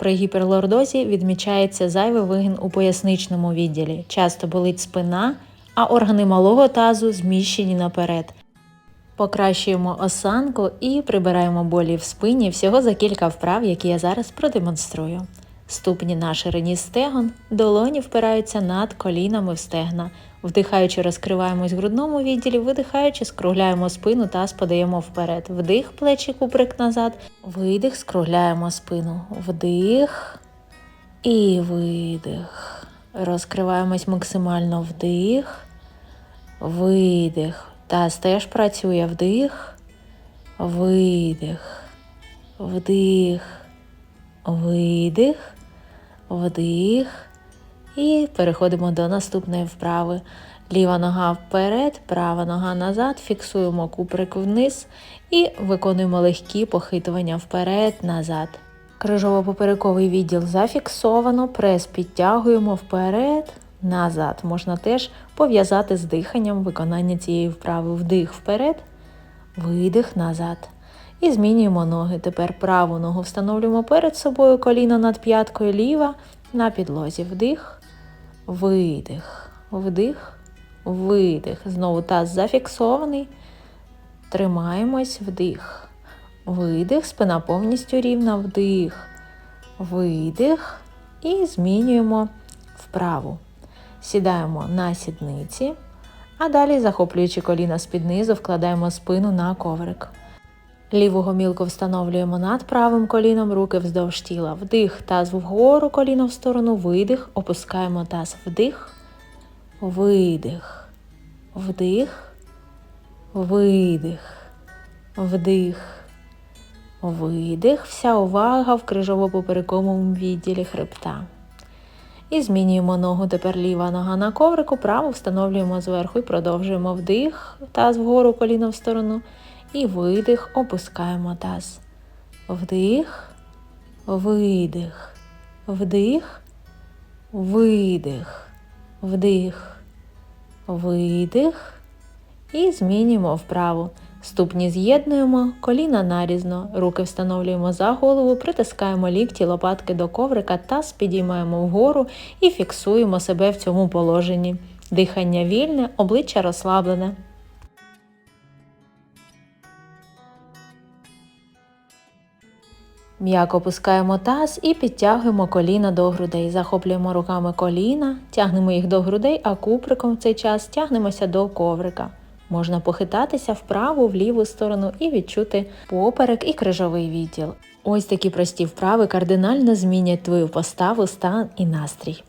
При гіперлордозі відмічається зайвий вигін у поясничному відділі. Часто болить спина, а органи малого тазу зміщені наперед. Покращуємо осанку і прибираємо болі в спині всього за кілька вправ, які я зараз продемонструю. Ступні на ширині стегон, долоні впираються над колінами в стегна. Вдихаючи, розкриваємось в грудному відділі, видихаючи, скругляємо спину та подаємо вперед. Вдих, плечі, куприк назад, видих, скругляємо спину. Вдих і видих. Розкриваємось максимально вдих, видих. Таз теж працює вдих, видих, вдих, видих, вдих. І переходимо до наступної вправи. Ліва нога вперед, права нога назад, фіксуємо куприк вниз і виконуємо легкі похитування вперед, назад. Крижово-поперековий відділ зафіксовано, прес підтягуємо вперед, назад. Можна теж пов'язати з диханням виконання цієї вправи. Вдих вперед, видих назад. І змінюємо ноги. Тепер праву ногу встановлюємо перед собою, коліно над п'яткою, ліва на підлозі. Вдих, видих, вдих, видих. Знову таз зафіксований. Тримаємось, вдих, видих, спина повністю рівна, вдих, видих. І змінюємо вправу. Сідаємо на сідниці, а далі, захоплюючи коліна з-під низу, вкладаємо спину на коврик. Ліву гомілку встановлюємо над правим коліном, руки вздовж тіла. Вдих, таз вгору, коліно в сторону, видих, опускаємо таз. Вдих, видих, вдих, видих, вдих, видих. Вся увага в крижово-поперековому відділі хребта. І змінюємо ногу. Тепер ліва нога на коврику, праву встановлюємо зверху і продовжуємо вдих, таз вгору, коліно в сторону. І видих, опускаємо таз. Вдих, видих, вдих, видих, вдих, видих. І змінюємо вправу. Ступні з'єднуємо, коліна нарізно, руки встановлюємо за голову, притискаємо лікті, лопатки до коврика, таз підіймаємо вгору і фіксуємо себе в цьому положенні. Дихання вільне, обличчя розслаблене. М'яко опускаємо таз і підтягуємо коліна до грудей. Захоплюємо руками коліна, тягнемо їх до грудей, а куприком в цей час тягнемося до коврика. Можна похитатися вправу, в ліву сторону і відчути поперек і крижовий відділ. Ось такі прості вправи кардинально змінять твою поставу, стан і настрій.